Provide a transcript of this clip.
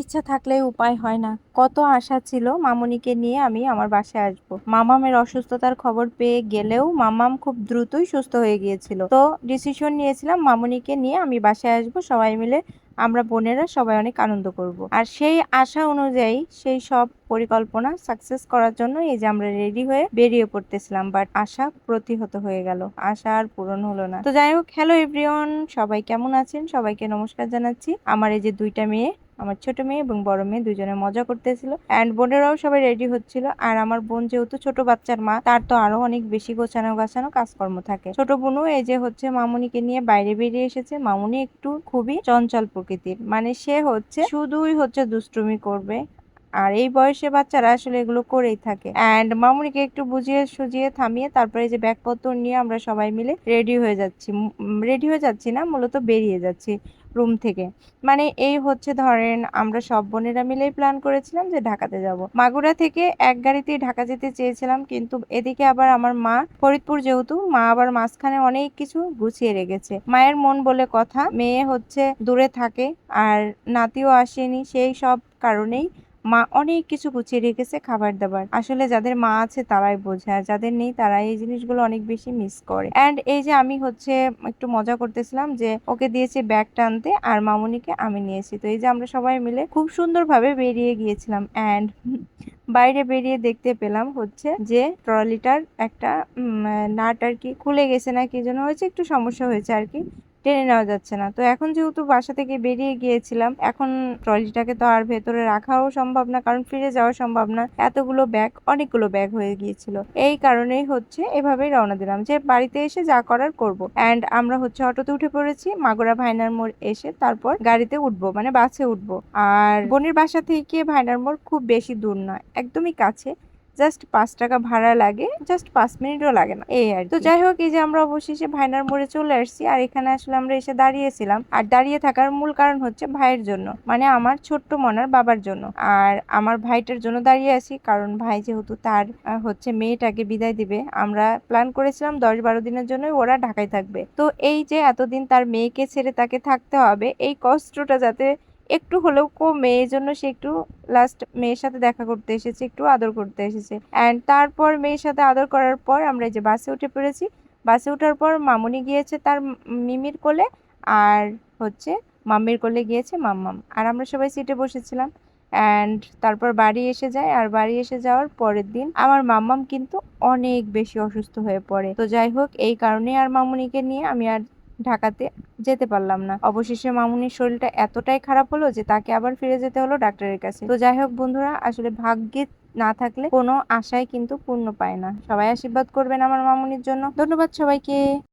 ইচ্ছা থাকলে উপায় হয় না। কত আশা ছিল মামুনিকে নিয়ে আমি আমার বাসায় আসব। মামামের অসুস্থতার খবর পেয়ে গেলেও মামাম খুব দ্রুতই সুস্থ হয়ে গিয়েছিল। তো ডিসিশন নিয়েছিলাম মামুনিকে নিয়ে আমি বাসায় আসব, সবাই মিলে আমরা বোনেরা সবাই অনেক আনন্দ করব। আর সেই আশা অনুযায়ী সেই সব পরিকল্পনা সাকসেস করার জন্য এই যে আমরা রেডি হয়ে বেরিয়ে পড়তেছিলাম। বাট আশা প্রতিহত হয়ে গেল। আশা আর পূরণ হলো না। তো যাই হোক হ্যালো এভরিওয়ান সবাই কেমন আছেন? সবাইকে নমস্কার জানাচ্ছি। আমার এই যে দুইটা মেয়ে আমার ছোট মেয়ে এবং বড় মেয়ে দুজনে মজা করতেছিল। অ্যান্ড বোনেরাও সবাই রেডি হচ্ছিল। আর আমার বোন যেহেতু ছোট বাচ্চার মা, তার তো আরও অনেক বেশি গোছানো গাছানো কাজকর্ম থাকে। ছোট বোনও এই যে হচ্ছে মামুনিকে নিয়ে বাইরে বেরিয়ে এসেছে। মামুনি একটু খুবই চঞ্চল প্রকৃতির। মানে সে হচ্ছে শুধুই হচ্ছে দুষ্টুমি করবে। আর এই বয়সে বাচ্চারা আসলে এগুলো করেই থাকে। অ্যান্ড মামুনিকে একটু বুঝিয়ে সুজিয়ে থামিয়ে তারপরে যে ব্যাগপত্র নিয়ে আমরা সবাই মিলে রেডি হয়ে যাচ্ছি। রেডি হয়ে যাচ্ছি না, মূলত বেরিয়ে যাচ্ছি। রুম থেকে। মানে এই হচ্ছে ধরেন আমরা সব বোনেরা মিলেই প্ল্যান করেছিলাম যে ঢাকাতে যাব। মাগুরা থেকে এক গাড়িতে ঢাকা যেতে চেয়েছিলাম, কিন্তু এদিকে আবার আমার মা, ফরিদপুর যেহেতু, মা আবার মাঝখানে অনেক কিছু গুছিয়ে রেখেছে। মায়ের মন বলে কথা, মেয়ে হচ্ছে দূরে থাকে, আর নাতিও আসেনি, সেই সব কারণেই মা অনেক কিছু গুছিয়ে রেখেছে খাবার দাবার আসলে যাদের মা আছে তারাই বোঝে, আর যাদের নেই তারা এই জিনিসগুলো অনেক বেশি মিস করে। অ্যান্ড এই যে আমি হচ্ছে একটু মজা করতেছিলাম যে ওকে দিয়েছে ব্যাগ টানতে আর মামুনিকে আমি নিয়েছি। তো এই যে আমরা সবাই মিলে খুব সুন্দরভাবে বেরিয়ে গিয়েছিলাম অ্যান্ড বাইরে বেরিয়ে দেখতে পেলাম হচ্ছে যে ট্রলিটার একটা নাট আর কি খুলে গেছে না কি জন্য হয়েছে, একটু সমস্যা হয়েছে আর কি। টেনে নেওয়া যাচ্ছে না। তো এখন যেহেতু বাসা থেকে বেরিয়ে গিয়েছিলাম, এখন ট্রলিটাকে তো আর ভেতরে রাখাও সম্ভব না, কারণ ফিরে যাওয়া সম্ভব না। এতগুলো ব্যাগ, অনেকগুলো ব্যাগ হয়ে গিয়েছিল। এই কারণেই হচ্ছে এভাবেই রওনা দিলাম যে বাড়িতে এসে যা করার করব। অ্যান্ড আমরা হচ্ছে অটোতে উঠে পড়েছি, মাগুরা ভাইনার মোড় এসে তারপর গাড়িতে উঠবো মানে বাসে উঠবো। আর বোনের বাসা থেকে ভাইনার মোড় খুব বেশি দূর নয়, একদমই কাছে। জাস্ট পাঁচ টাকা ভাড়া লাগে, জাস্ট পাঁচ মিনিটও লাগে না। এই আর তো যাই হোক, এই যে আমরা অবশেষে ভাইনার মোড়ে চলে আসছি, আর এখানে আসলে আমরা এসে দাঁড়িয়েছিলাম। আর দাঁড়িয়ে থাকার মূল কারণ হচ্ছে ভাইয়ের জন্য মানে আমার ছোট্ট মনার বাবার জন্য। আর আমার ভাইটার জন্য দাঁড়িয়ে আছি, কারণ ভাই যেহেতু তার হচ্ছে মেয়েটাকে বিদায় দিবে, আমরা প্ল্যান করেছিলাম দশ বারো দিনের জন্য ওরা ঢাকায় থাকবে। তো এই যে এতদিন তার মেয়েকে ছেড়ে তাকে থাকতে হবে, এই কষ্টটা যাতে একটু হলেও কমে এই জন্য সে একটু লাস্ট মেয়ের সাথে দেখা করতে এসেছে, একটু আদর করতে এসেছে। অ্যান্ড তারপর মেয়ের সাথে আদর করার পর আমরা এই যে বাসে উঠে পড়েছি, বাসে ওঠার পর মামুনি গিয়েছে তার মিমির কোলে আর হচ্ছে মাম্মির কোলে গিয়েছে মাম্মাম। আর আমরা সবাই সিটে বসেছিলাম। অ্যান্ড তারপর বাড়ি এসে যায়, আর বাড়ি এসে যাওয়ার পরের দিন আমার মাম্মাম কিন্তু অনেক বেশি অসুস্থ হয়ে পড়ে। তো যাই হোক, এই কারণে আর মামুনিকে নিয়ে আমি আর ঢাকাতে যেতে পারলাম না। অবশেষে মামুনির শরীরটা এতটাই খারাপ হলো যে তাকে আবার ফিরে যেতে হলো ডাক্তারের কাছে। তো যাই হোক বন্ধুরা, আসলে ভাগ্যে না থাকলে কোনো আশায় কিন্তু পূর্ণ পায় না। সবাই আশীর্বাদ করবেন আমার মামুনির জন্য। ধন্যবাদ সবাইকে।